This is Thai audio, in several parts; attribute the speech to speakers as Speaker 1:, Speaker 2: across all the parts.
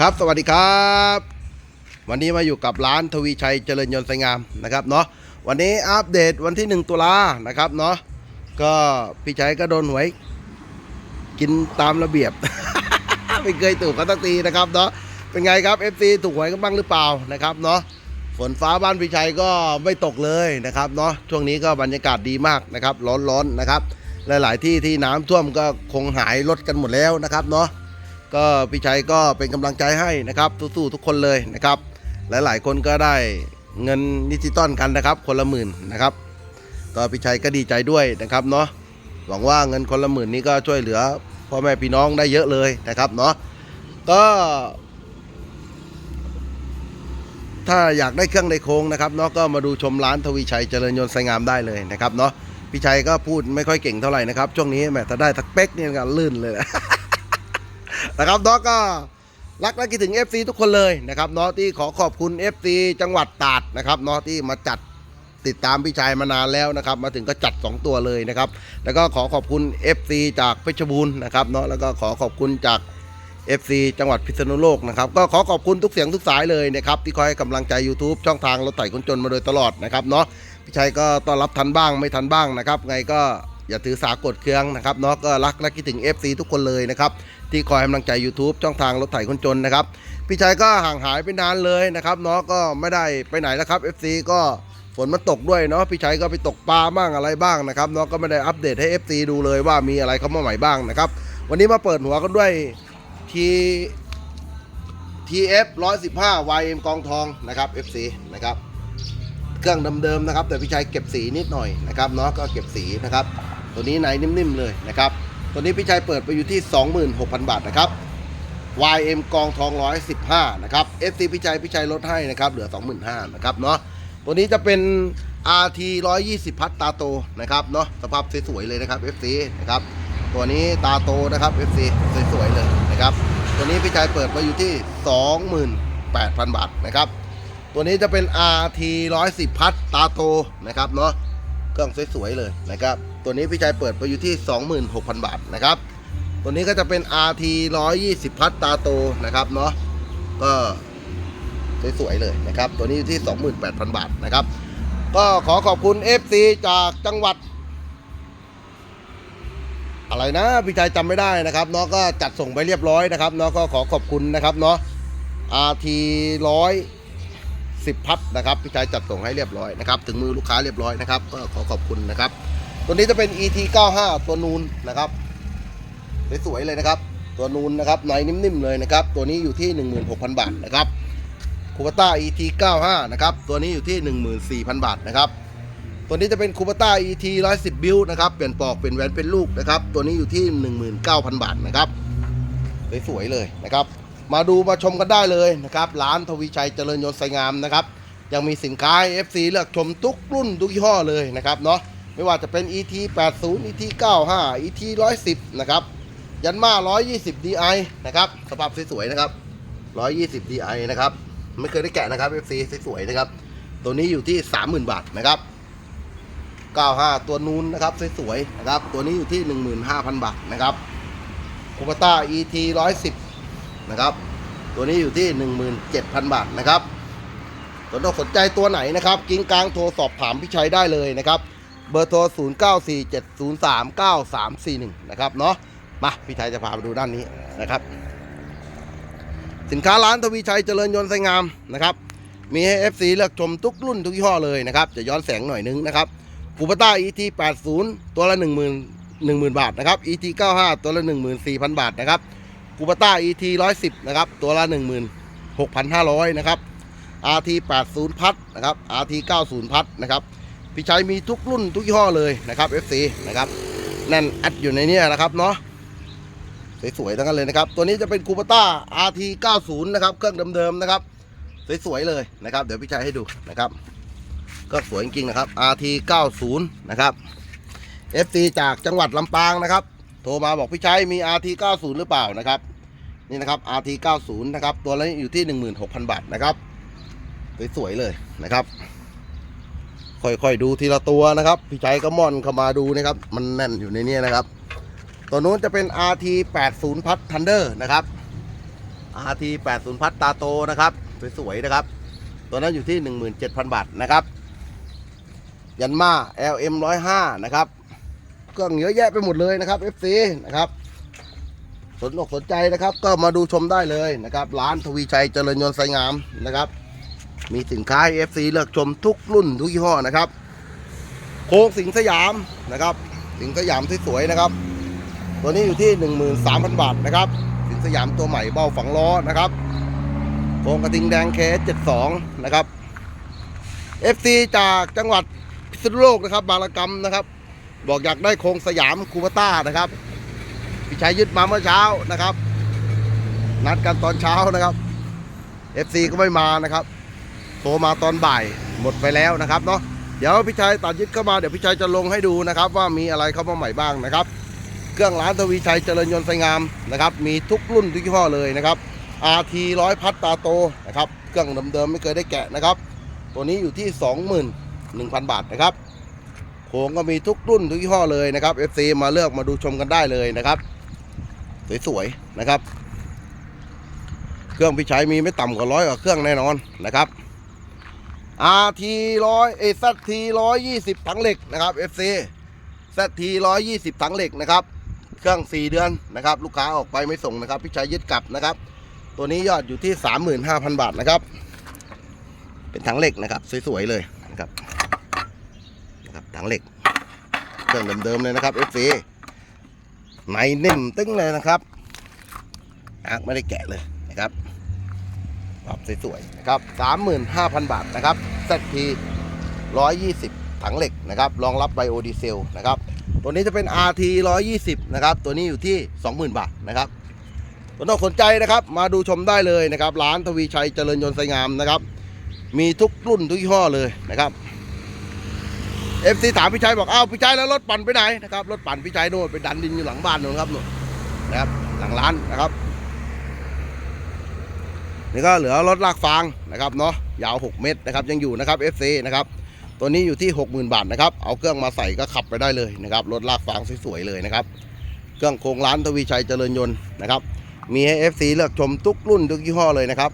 Speaker 1: ครับสวัสดีครับ วันนี้มาอยู่กับร้านทวีชัยเจริญยนต์สงามนะครับเนาะวันนี้อัปเดตวันที่ 1 ตุลานะครับเนาะก็พี่ชัยก็โดนหวย กินตามระเบียบ ไม่เคยถูกกันตั้งทีนะครับเนาะเป็นไงครับ FC ถูกหวยกันบ้างหรือเปล่านะครับเนาะฝนฟ้าบ้านพี่ชัยก็ไม่ตกเลยนะครับเนาะช่วงนี้ก็บรรยากาศดีมากนะครับ ร้อนๆนะครับ หลาย ๆ ที่ที่น้ำท่วมก็คงหายลดกันหมดแล้วนะครับเนาะ ก็พี่ชัยก็เป็นกำลังใจให้นะครับสู้ๆทุกคนเลยนะครับ หลายๆคนก็ได้เงินดิจิตอลกันนะครับ คนละหมื่นนะครับก็พี่ชัยก็ดีใจด้วยนะครับเนาะหวังว่าเงินคนละหมื่นนี้ก็ช่วยเหลือพ่อแม่พี่น้องได้เยอะเลยนะครับเนาะก็ ถ้าอยากได้เครื่องในโครงนะครับเนาะก็มาดูชมร้านทวีชัยเจริญยนต์ไสงามได้เลยนะครับเนาะพี่ชัยก็พูดไม่ค่อยเก่งเท่าไหร่นะครับช่วงนี้แหมถ้าได้สักเป๊กเนี่ยก็ลื่นเลย นะครับเนาะก็รักและคิดถึง FC ทุกคนเลยนะครับเนาะที่ขอขอบคุณ FC จังหวัดตราดนะครับเนาะที่มาจัดติดตามพี่ชายมานานแล้วนะครับ มาถึงก็จัด 2 ตัวเลยนะครับ แล้วก็ขอขอบคุณ FC จากเพชรบูรณ์นะครับเนาะแล้วก็ขอขอบคุณจาก FC จังหวัดพิษณุโลกนะครับ ก็ขอขอบคุณทุกเสียงทุกสายเลยนะครับ ที่คอยให้กำลังใจ YouTube ช่องทางรถไถคนจนมาโดยตลอดนะครับเนาะพี่ชัยก็ต้อนรับทันบ้างไม่ทันบ้างนะครับ ไงก็อย่าถือสากดเครื่องนะครับเนาะก็รักและคิดถึง FC ทุกคนเลยนะครับ ที่คอยให้กำลังใจ YouTube ช่องทางรถไถคนจนนะครับ พี่ชายก็ห่างหายไปนานเลยนะครับเนาะก็ไม่ได้ไปไหนแล้วครับ FC ก็ฝนมันตกด้วยเนาะพี่ชัยก็ไปตกปลาบ้างอะไรบ้างนะครับเนาะก็ไม่ได้อัปเดตให้ FC ดูเลยว่ามีอะไรเข้ามาใหม่บ้างนะครับ วันนี้มาเปิดหัวกันด้วยที TF 115 YM กองทองนะครับ FC นะครับเครื่องเดิมๆนะครับ แต่พี่ชัยเก็บสีนิดหน่อยนะครับเนาะก็เก็บสีนะครับ ตัวนี้ไหนนิ่มๆเลยนะครับ ตัวนี้พี่ชัยเปิดไปอยู่ที่ 26,000 บาทนะครับ YM กองทอง 115 นะครับ FC พี่ชัยพี่ชัยลดให้นะครับ เหลือ 25,000นะครับเนาะ ตัวนี้จะเป็น RT 120 พัดตาโตนะครับเนาะ สภาพสวยๆเลยนะครับ FC นะครับ ตัวนี้ตาโตนะครับ FC สวยๆเลยนะครับ ตัวนี้พี่ชัยเปิดไปอยู่ที่ 28,000 บาทนะครับ ตัวนี้จะเป็น RT 110 พัดตาโตนะครับเนาะ เครื่องสวยๆเลยนะครับ ตัวนี้พี่ชัยเปิดไปอยู่ที่ 26,000 บาทนะครับ ตัวนี้ก็จะเป็น RT 120 พัดตาโตนะครับเนาะก็สวยๆเลยนะครับ ตัวนี้อยู่ที่ 28,000 บาทนะครับ ก็ขอขอบคุณ FC จากจังหวัด อะไรนะพี่ชายจำไม่ได้นะครับเนาะก็จัดส่งไปเรียบร้อยนะครับเนาะก็ขอขอบคุณนะครับเนาะ RT ร้อยสิบพัดนะครับพี่ชายจัดส่งให้เรียบร้อยนะครับ ถึงมือลูกค้าเรียบร้อยนะครับ ก็ขอขอบคุณนะครับ ตัวนี้จะเป็น ET 95ตัวนูนนะครับสวยๆเลยนะครับ ตัวนูนนะครับในนิ่มๆเลยนะครับ ตัวนี้อยู่ที่ 16,000 บาทนะครับคูปต้า ET 95นะครับ ตัวนี้อยู่ที่ 14,000 บาทนะครับ ตัวนี้จะเป็นคูปต้า ET 110 บิลนะครับ เปลี่ยนปลอกเป็นแหวนเป็นลูกนะครับ ตัวนี้อยู่ที่ 19,000 บาทนะครับ สวยๆเลยนะครับ มาดูมาชมกันได้เลยนะครับ ร้านทวีชัยเจริญยนต์ไสงามนะครับ ยังมีสินค้า FC เลือกชมทุกรุ่นทุกยี่ห้อเลยนะครับเนาะ ไม่ว่าจะเป็น ET 80 ET 95 ET 110 นะครับ ยันมา 120 DI นะครับ สภาพสวยๆนะครับ 120 DI นะครับ ไม่เคยได้แกะนะครับ FC สวยๆนะครับ ตัวนี้อยู่ที่ 30,000 บาทนะครับ 95 ตัวนูนนะครับสวยๆนะครับ ตัวนี้อยู่ที่ 15,000 บาทนะครับคูปต้า ET 110 นะครับ ตัวนี้อยู่ที่ 17,000 บาทนะครับสนอกสนใจตัวไหนนะครับ กิ้งกลางโทรสอบถามพี่ชัยได้เลยนะครับ เบอร์โทร 0947039341 นะครับเนาะมาพี่ชัยจะพาไปดูด้านนี้นะครับ สินค้าร้านทวีชัยเจริญยนต์ไสงามนะครับ มีให้ FC เลือกชมทุกรุ่นทุกยี่ห้อเลยนะครับ จะย้อนแสงหน่อยนึงนะครับคูปต้า ET 80ตัวละ 10,000 10,000 บาทนะครับ ET 95 ตัวละ 14,000 บาทนะครับคูปต้า ET 110นะครับตัวละ 16,500นะครับ RT 80พัดนะครับ RT 90พัดนะครับ พี่ชัยมีทุกรุ่นทุกยี่ห้อเลยนะครับ FC นะครับแน่นอัดอยู่ในเนี้ยนะครับเนาะสวยๆทั้งนั้นเลยนะครับ ตัวนี้จะเป็นคูปต้า RT 90นะครับ เครื่องเดิมๆนะครับ สวยๆเลยนะครับ เดี๋ยวพี่ชัยให้ดูนะครับ ก็สวยจริงๆนะครับ RT 90นะครับ FC จากจังหวัดลำปางนะครับ โทรมาบอกพี่ชัยมี RT 90หรือเปล่านะครับ นี่นะครับ RT 90นะครับ ตัวละอยู่ที่ 16,000 บาทนะครับ สวยๆเลยนะครับ ค่อยๆดูทีละตัวนะครับ พี่ชัยก็ม่อนเข้ามาดูนะครับ มันแน่นอยู่ในนี้นะครับ ตัวนู้นจะเป็น RT 80พัดทันเดอร์นะครับ RT 80พัดตาโตนะครับสวยๆนะครับ ตัวนั้นอยู่ที่ 17,000 บาทนะครับ ยันมา LM 105นะครับเครื่องเยอะแยะไปหมดเลยนะครับ FC นะครับสนอกสนใจนะครับ ก็มาดูชมได้เลยนะครับ ร้านทวีชัยเจริญยนต์ไซงามนะครับ มีสินค้าให้ FC เลือกชมทุกรุ่นทุกยี่ห้อนะครับ โค้งสิงสยามนะครับ สิงสยามสวยๆนะครับ ตัวนี้อยู่ที่ 13,000 บาทนะครับ สิงสยามตัวใหม่เบ้าฝังล้อนะครับ โครงกระทิงแดงเคส72 นะครับ FC จากจังหวัดพิษณุโลกนะครับบางระกำนะครับ บอกอยากได้โครงสยามคูปต้านะครับพี่ชัยยึดมาเมื่อเช้านะครับ นัดกันตอนเช้านะครับ FC ก็ไม่มานะครับ โทรมาตอนบ่ายหมดไปแล้วนะครับเนาะเดี๋ยวพี่ชัยตัดยึดเข้ามาเดี๋ยวพี่ชัยจะลงให้ดูนะครับ ว่ามีอะไรเข้ามาใหม่บ้างนะครับ เครื่องร้านทวีชัยเจริญยนต์ไฟงามนะครับ มีทุกรุ่นทุกยี่ห้อเลยนะครับ RT ร้อยพัดตาโตนะครับเครื่องเดิมๆไม่เคยได้แกะนะครับ ตัวนี้อยู่ที่ 21,000 บาทนะครับโครงก็มีทุกรุ่นทุกยี่ห้อเลยนะครับ FC มาเลือกมาดูชมกันได้เลยนะครับ สวยๆนะครับ เครื่องพี่ชัยมีไม่ต่ำกว่าร้อยกว่าเครื่องแน่นอนนะครับ RT ร้อยเอซัทีร้อยยี่สิบถังเหล็กนะครับ FC ZT ร้อยยี่สิบถังเหล็กนะครับ เครื่อง4เดือนนะครับ ลูกค้าออกไปไม่ส่งนะครับ พี่ชัยยึดกลับนะครับ ตัวนี้ยอดอยู่ที่35,000บาทนะครับ เป็นถังเหล็กนะครับ สวยๆเลยนะครับนะครับถังเหล็ก เครื่องเดิมๆเลยนะครับ FC ในนิ่มตึ้งเลยนะครับอาร์คไม่ได้แกะเลยนะครับปรับสวยๆนะครับ 35,000 บาทนะครับ ZT 120 ถังเหล็กนะครับ รองรับไบโอดีเซลนะครับ ตัวนี้จะเป็น RT 120 นะครับ ตัวนี้อยู่ที่ 20,000 บาทนะครับสนอกสนใจนะครับ มาดูชมได้เลยนะครับ ร้านทวีชัยเจริญยนต์ไซงามนะครับ มีทุกรุ่นทุกยี่ห้อเลยนะครับ FC ถามพี่ชัยบอกอ้าวพี่ชัยแล้วรถปั่นไปไหนนะครับรถปั่นพี่ชัยโน่นไปดันดินอยู่หลังบ้านโน่นครับโน่นนะครับหลังร้านนะครับนี่ก็เหลือรถลากฟางนะครับเนาะ ยาว 6 เมตรนะครับยังอยู่นะครับ FC นะครับตัวนี้อยู่ที่ 60,000 บาทนะครับเอาเครื่องมาใส่ก็ขับไปได้เลยนะครับรถลากฟางสวยๆเลยนะครับเครื่องโครงร้านทวีชัยเจริญยนต์นะครับมีให้ FC เลือกชมทุกรุ่นทุกยี่ห้อเลยนะครับ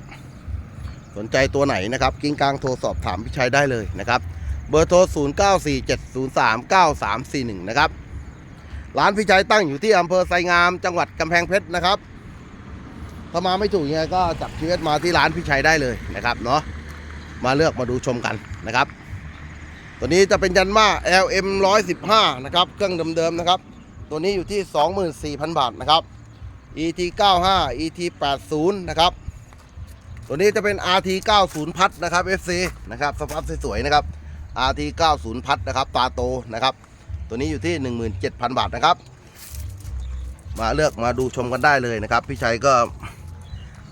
Speaker 1: สนใจตัวไหนนะครับกิ้งกลางโทรสอบถามพี่ชัยได้เลยนะครับเบอร์โทร 0947039341 นะครับ ร้านพี่ชัยตั้งอยู่ที่อำเภอไซงาม จังหวัดกำแพงเพชรนะครับ ถ้ามาไม่ถูกยังไงก็จับชีวิตมาที่ร้านพี่ชัยได้เลยนะครับเนาะ มาเลือกมาดูชมกันนะครับ ตัวนี้จะเป็นยันมา LM 115นะครับ เครื่องเดิมๆนะครับ ตัวนี้อยู่ที่ 24,000 บาทนะครับ ET 95 ET 80นะครับ ตัวนี้จะเป็น RT 90พัดนะครับ FC นะครับสภาพสวยๆนะครับ RT 90พัดนะครับ ตาโตนะครับ ตัวนี้อยู่ที่ 17,000 บาทนะครับ มาเลือกมาดูชมกันได้เลยนะครับ พี่ชัยก็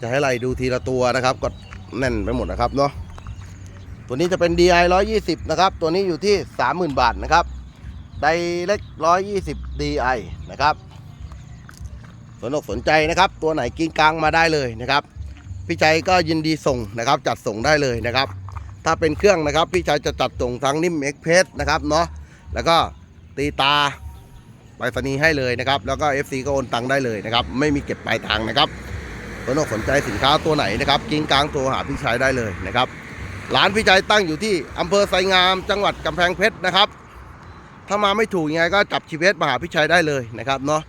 Speaker 1: จะให้ไล่ดูทีละตัวนะครับ ก็แน่นไปหมดนะครับเนาะ ตัวนี้จะเป็น DI 120 นะครับ ตัวนี้อยู่ที่ 30,000 บาทนะครับไดเล็ก120 DI นะครับ สนอกสนใจนะครับ ตัวไหนกิ้งกลางมาได้เลยนะครับ พี่ชัยก็ยินดีส่งนะครับ จัดส่งได้เลยนะครับ ถ้าเป็นเครื่องนะครับ พี่ชัยจะจัดส่งทางนิ่มเอ็กเพสนะครับเนาะ แล้วก็ตีตาไปรษณีย์ให้เลยนะครับ แล้วก็ FC ก็โอนตังค์ได้เลยนะครับ ไม่มีเก็บปลายทางนะครับสนอกสนใจสินค้าตัวไหนนะครับ กิ้งกลางโทรหาพี่ชัยได้เลยนะครับ ร้านพี่ชัยตั้งอยู่ที่อำเภอไซงาม จังหวัดกำแพงเพชรนะครับ ถ้ามาไม่ถูกยังไงก็จับชีวิตมาหาพี่ชัยได้เลยนะครับเนาะ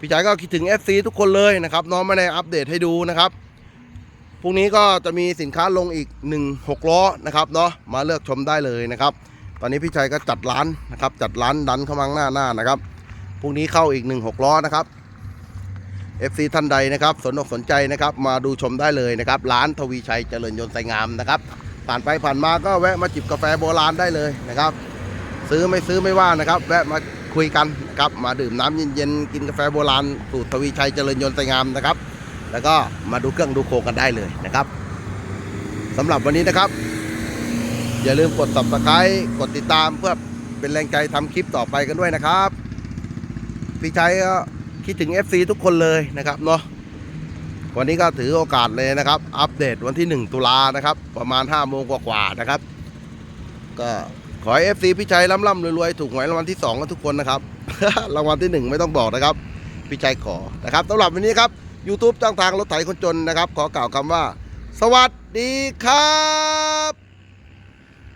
Speaker 1: พี่ชัยก็คิดถึง FC ทุกคนเลยนะครับเน้องไม่ได้อัปเดตให้ดูนะครับพรุ่งนี้ก็จะมีสินค้าลงอีก 1 6 ล้อนะครับเนาะมาเลือกชมได้เลยนะครับ ตอนนี้พี่ชัยก็จัดร้านนะครับจัดร้านดันเข้ามาข้างหน้าหน้านะครับพรุ่งนี้เข้าอีก 1 6 ล้อนะครับ FC ท่านใดนะครับ สนอกสนใจนะครับ มาดูชมได้เลยนะครับ ร้านทวีชัยเจริญยนต์ไซงามนะครับ ผ่านไปผ่านมาก็แวะมาจิบกาแฟโบราณได้เลยนะครับ ซื้อไม่ซื้อไม่ว่านะครับ แวะมาคุยกันครับมาดื่มน้ำเย็นๆกินกาแฟโบราณสูตรทวีชัยเจริญยนต์ไซงามนะครับ แล้วก็มาดูเครื่องดูโคกันได้เลยนะครับสำหรับวันนี้นะครับ อย่าลืมกด subscribe กดติดตามเพื่อเป็นแรงใจทำคลิปต่อไปกันด้วยนะครับพี่ชัยก็คิดถึง FC ทุกคนเลยนะครับเนาะ วันนี้ก็ถือโอกาสเลยนะครับ อัปเดตวันที่ 1 ตุลานะครับ ประมาณ5โมงกว่าๆนะครับ ก็ขอให้ FC พี่ชัยร่ำๆรวยๆถูกหวยรางวัลที่2กันทุกคนนะครับ รางวัลที่ 1 ไม่ต้องบอกนะครับ พี่ชัยขอนะครับสำหรับวันนี้ครับ YouTube จ้างทางรถไถคนจนนะครับ ขอกล่าวคำว่า สวัสดีครับ